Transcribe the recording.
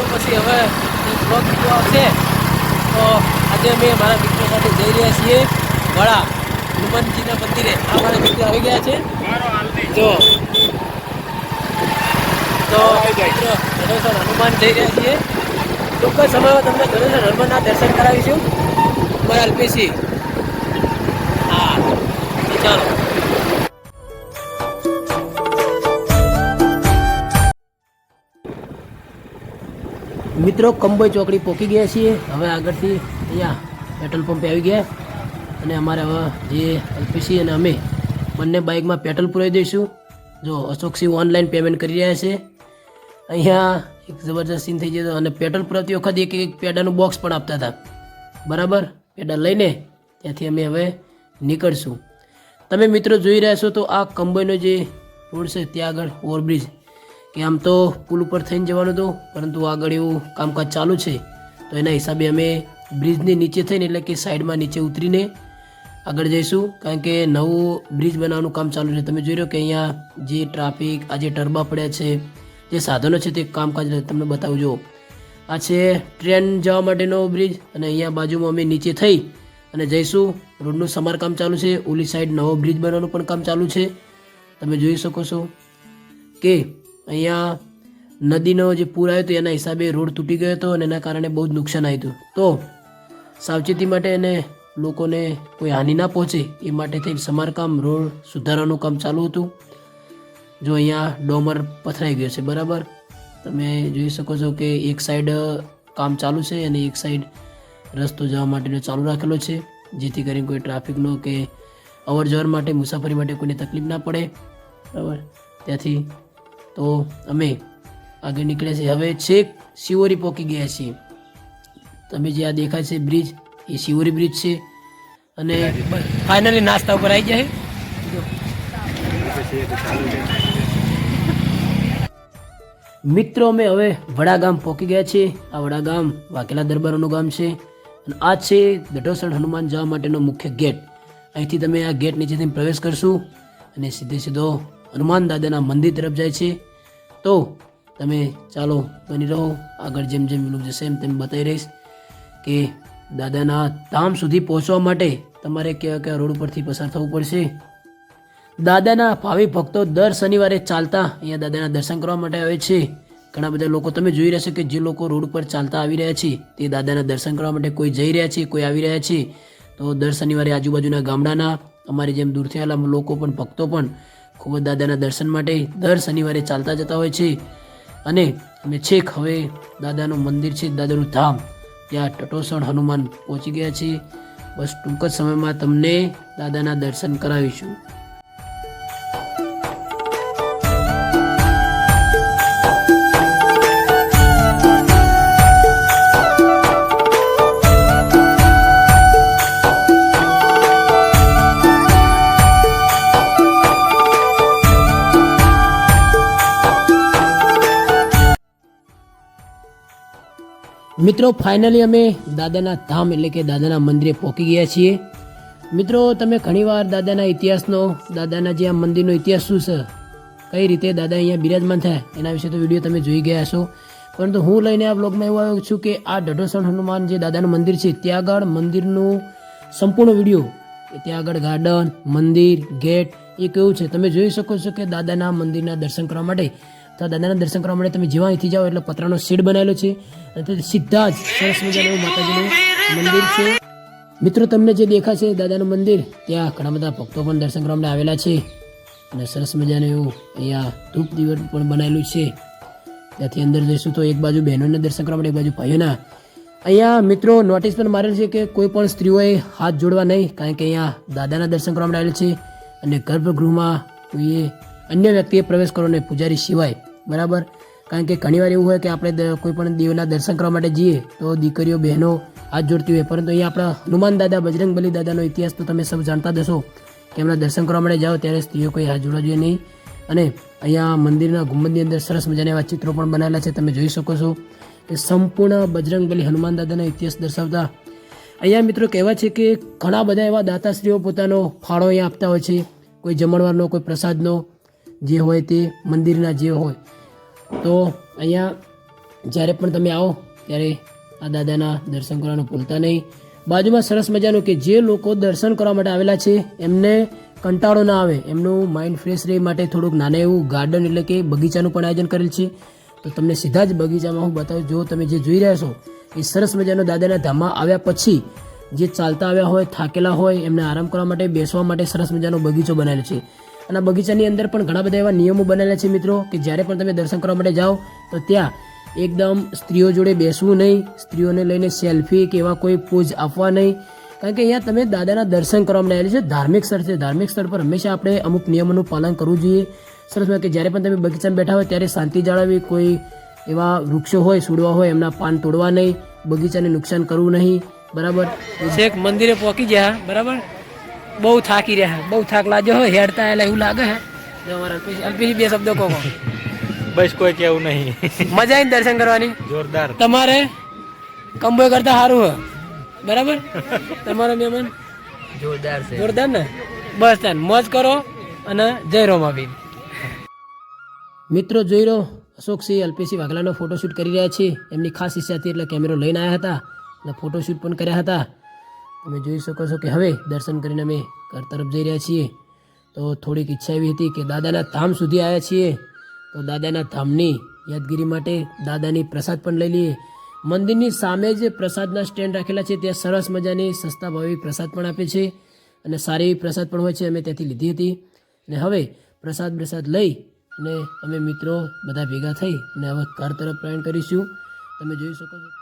દિવસો પછી હવે બ્લોગ વીડિયો આવશે. તો આજે અમે મારા મિત્રો સાથે જઈ રહ્યા છીએ વડા હનુમાનજીના મંદિરે. આ મારા મિત્રો આવી ગયા છે. જો. તો મિત્રો, ધનેશ્વર હનુમાન જઈ રહ્યા છીએ. ટૂંક સમયમાં તમને ધનેશ્વર હનુમાનના દર્શન કરાવીશું. અમારા અલ્પેશી હા. તો ચાલો. મિત્રો, કંબોઈ ચોકડી પહોંચી ગયા છીએ. હવે આગળથી અહીંયા પેટ્રોલ પંપે આવી ગયા. અને અમારે હવે જે એલપીસી અને અમે બંને બાઇકમાં પેટ્રોલ પુરાવી દઈશું. જો અશોકસિંહ ઓનલાઈન પેમેન્ટ કરી રહ્યા છે. અહીંયા એક જબરજસ્ત સીન થઈ જતો અને પેટ્રોલ પુરાવતી વખત એક એક પેડાનું બોક્સ પણ આપતા હતા. બરાબર? પેડા લઈને ત્યાંથી અમે હવે નીકળશું. તમે મિત્રો જોઈ રહ્યા છો તો આ કંબોઈનો જે રોડ છે, ત્યાં આગળ ઓવરબ્રિજ કે આમ તો પુલ ઉપર થઈને જવાનું હતું પરંતુ આગળ એવું કામકાજ ચાલુ છે. તો એના હિસાબે અમે બ્રિજની નીચે થઈને એટલે કે સાઈડમાં નીચે ઉતરીને આગળ જઈશું. કારણ કે નવું બ્રિજ બનાવવાનું કામ ચાલુ છે. તમે જોઈ રહ્યો કે અહીંયા જે ટ્રાફિક, આ જે ટરબા પડ્યા છે, જે સાધનો છે તે કામકાજ તમને બતાવજો આ છે ટ્રેન જવા માટેનો બ્રિજ અને અહીંયા બાજુમાં અમે નીચે થઈ અને જઈશું. રોડનું સમારકામ ચાલુ છે. ઓલી સાઈડ નવો બ્રિજ બનાવવાનું પણ કામ ચાલુ છે. તમે જોઈ શકો છો કે અહીંયા નદીનો જે પૂર આવ્યો હતો એના હિસાબે રોડ તૂટી ગયો હતો અને એના કારણે બહુ જ નુકસાન આવ્યું હતું. તો સાવચેતી માટે એને લોકોને કોઈ હાનિ ના પહોંચે એ માટે થઈને સમારકામ, રોડ સુધારવાનું કામ ચાલુ હતું. જો અહીંયા ડોમર પથરાઈ ગયો છે, બરાબર? તમે જોઈ શકો છો કે એક સાઈડ કામ ચાલુ છે અને એક સાઈડ રસ્તો જવા માટેનો ચાલુ રાખેલો છે, જેથી કરીને કોઈ ટ્રાફિકનો કે અવર જવર માટે, મુસાફરી માટે કોઈને તકલીફ ના પડે. બરાબર? ત્યાંથી તો અમે આગળ નીકળ્યા છીએ. હવે છેક શિવોરી પહોંચી ગયા છીએ. તમે જે આ દેખાય છે બ્રિજ, એ શિવોરી બ્રિજ છે. અને ફાઇનલી નાસ્તા ઉપર આવી જાય મિત્રો, અમે હવે વડાગામ પહોંચી ગયા છીએ. આ વડા ગામ વાઘેલા દરબારોનું ગામ છે. અને આ છે દઢોસણ હનુમાન જવા માટેનો મુખ્ય ગેટ. અહીંથી તમે આ ગેટ નીચેથી પ્રવેશ કરશું અને સીધે સીધો હનુમાન દાદાના મંદિર તરફ જાય છે. તો તમે ચાલો બની રહો. આગળ જેમ જેમ વિલું જશે એમ તેમ બતાવી રહીશ કે દાદાના ધામ સુધી પહોંચવા માટે તમારે કયા કયા રોડ પરથી પસાર થવું પડશે? દાદાના ભાવિ ભક્તો દર શનિવારે ચાલતા અહીંયા દાદાના દર્શન કરવા માટે આવે છે. ઘણા બધા લોકો તમે જોઈ રહ્યા છો કે જે લોકો રોડ ઉપર ચાલતા આવી રહ્યા છે, તે દાદાના દર્શન કરવા માટે કોઈ જઈ રહ્યા છે, કોઈ આવી રહ્યા છે. તો દર શનિવારે આજુબાજુના ગામડાના, અમારી જેમ દૂરથી આવેલા લોકો પણ, ભક્તો પણ ખૂબ દાદાના દર્શન માટે દર શનિવારે ચાલતા જતા હોય છે. અને અમે છેક હવે દાદાનું મંદિર છે, દાદાનું ધામ. ત્યાં ટટોસણ હનુમાન પહોંચી ગયા છે. બસ ટૂંક જ સમયમાં તમને દાદાના દર્શન કરાવીશું. મિત્રો ફાઇનલી અમે દાદાના ધામ એટલે કે દાદાના મંદિરે પહોંચી ગયા છીએ. મિત્રો, તમે ઘણીવાર દાદાના ઇતિહાસનો, દાદાના જે આ મંદિરનો ઇતિહાસ શું છે, કઈ રીતે દાદા અહીંયા બિરાજમાન થયા, એના વિશે તો વીડિયો તમે જોઈ ગયા છો પરંતુ હું લઈને આ બ્લોગમાં એવું આવ્યો છું કે આ ઢઢોસણ હનુમાન જે દાદાનું મંદિર છે, ત્યાં આગળ મંદિરનું સંપૂર્ણ વીડિયો ત્યાં આગળ ગાર્ડન, મંદિર, ગેટ, એ કેવું છે, તમે જોઈ શકો છો કે દાદાના મંદિરના દર્શન કરવા માટે તો દાદાના દર્શન કરવા માટે તમે જેવા અહીંથી જાઓ એટલે પતરાનો શેડ બનાવેલો છે. અને સીધા જ સરસ મજાનું માતાજીનું મંદિર છે. મિત્રો, તમને જે દેખાશે દાદાનું મંદિર, ત્યાં ઘણા બધા ભક્તો પણ દર્શન કરવા માટે આવેલા છે. અને સરસ મજાનું એવું અહીંયા ધૂપ દિવસ પણ બનાવેલું છે. ત્યાંથી અંદર જઈશું તો એક બાજુ બહેનોને દર્શન કરવા માટે, એક બાજુ ભાઈઓના. અહીંયા મિત્રો નોટિસ પણ મારેલ છે કે કોઈ પણ સ્ત્રીઓએ હાથ જોડવા નહીં, કારણ કે અહીંયા દાદાના દર્શન કરવા માટે આવેલ છે. અને ગર્ભગૃહમાં કોઈએ અન્ય વ્યક્તિએ પ્રવેશ કરવો નહીં, પૂજારી સિવાય. બરાબર? કારણ કે ઘણીવાર એવું હોય કે આપણે કોઈ પણ દેવના દર્શન કરવા માટે જઈએ તો દીકરીઓ, બહેનો હાથ જોડતી હોય. પરંતુ અહીંયા આપણા હનુમાન દાદા, બજરંગ બલી દાદાનો ઇતિહાસ તો તમે સૌ જાણતા જ કે એમના દર્શન કરવા માટે જાઓ ત્યારે સ્ત્રીઓ કોઈ હાથ જોડવા જોઈએ નહીં. અને અહીંયા મંદિરના ગુંબદની અંદર સરસ મજાના એવા ચિત્રો પણ બનાવેલા છે. તમે જોઈ શકો છો કે સંપૂર્ણ બજરંગબલી હનુમાન દાદાનો ઇતિહાસ દર્શાવતા. અહીંયા મિત્રો કહેવાય છે કે ઘણા બધા એવા દાતાશ્રીઓ પોતાનો ફાળો અહીંયા આપતા હોય છે. કોઈ જમણવારનો, કોઈ પ્રસાદનો જે હોય તે મંદિરના જે હોય. તો અહીંયા જ્યારે પણ તમે આવો, ત્યારે આ દાદાના દર્શન કરવાનું ભૂલતા નહીં. બાજુમાં સરસ મજાનું કે જે લોકો દર્શન કરવા માટે આવેલા છે, એમને કંટાળો ના આવે. એમનું માઇન્ડ ફ્રેશ રહે માટે થોડુંક નાનું એવું ગાર્ડન એટલે કે બગીચાનું પણ આયોજન કરેલ છે. તો તમને સીધા જ બગીચામાં હું બતાવું, જો તમે જે જોઈ રહ્યા છો, એ સરસ મજાનો દાદાના ધામમાં આવ્યા પછી જે ચાલતા આવ્યા હોય, થાકેલા હોય, એમને આરામ કરવા માટે, બેસવા માટે સરસ મજાનો બગીચો બનાવેલો છે. અને બગીચાની અંદર પણ ઘણા બધા એવા નિયમો બનેલા છે મિત્રો, કે જ્યારે પણ તમે દર્શન કરવા માટે જાઓ, તો ત્યાં એકદમ સ્ત્રીઓ જોડે બેસવું નહીં, સ્ત્રીઓને લઈને સેલ્ફી કે એવા કોઈ પોઝ આપવા નહીં. કારણ કે અહીંયા તમે દાદાના દર્શન કરવા માટે આવેલી છે, ધાર્મિક સ્થળ છે. ધાર્મિક સ્થળ પર હંમેશા આપણે અમુક નિયમોનું પાલન કરવું જોઈએ. સરસ કે જ્યારે પણ તમે બગીચામાં બેઠા હોય, ત્યારે શાંતિ જાળવવી, કોઈ એવા વૃક્ષો હોય છોડવા હોય, એમના પાન તોડવા નહીં, બગીચાને નુકસાન કરવું નહીં. બરાબર? છેક મંદિરે પહોંચી ગયા, બરાબર? બહુ થાકી રહ્યા બહુ થાક લાગ્યો હોય હેડતા એટલે એવું લાગે હે જો અમારા બે શબ્દો કહો. બસ કોઈ કેવું નહીં. મજા આવી દર્શન કરવાની? જોરદાર. તમારે કંબોય કરતા સારું હે બરાબર? તમારો મહેમાન? જોરદાર છે. જોરદાર ને? બસ તાન મોજ કરો અને જય રોમાબીન મિત્રો જોઈ રહ્યો અશોકસિંહ અલ્પેશી વાઘલાનો ફોટોશૂટ કરી રહ્યા છે. એમની ખાસ ઈચ્છા હતી એટલે કેમેરો લઈને આવ્યા હતા અને ફોટોશૂટ પણ કર્યા હતા. તમે જોઈ શકો છો કે હવે દર્શન કરીને અમે ઘર તરફ જઈ રહ્યા છીએ. તો થોડીક ઈચ્છા એવી હતી કે દાદાના ધામ સુધી આવ્યા છીએ. તો દાદાના ધામની યાદગીરી માટે દાદાની પ્રસાદ પણ લઈ લઈએ. મંદિરની સામે જ પ્રસાદના સ્ટેન્ડ રાખેલા છે, ત્યાં સરસ મજાની સસ્તા ભાવે પ્રસાદ પણ આપે છે અને સારી એવી પ્રસાદ પણ હોય છે અમે ત્યાંથી લીધી હતી. અને હવે પ્રસાદ પ્રસાદ લઈ અને અમે મિત્રો બધા ભેગા થઈ અને હવે ઘર તરફ પ્રયાણ કરીશું. તમે જોઈ શકો છો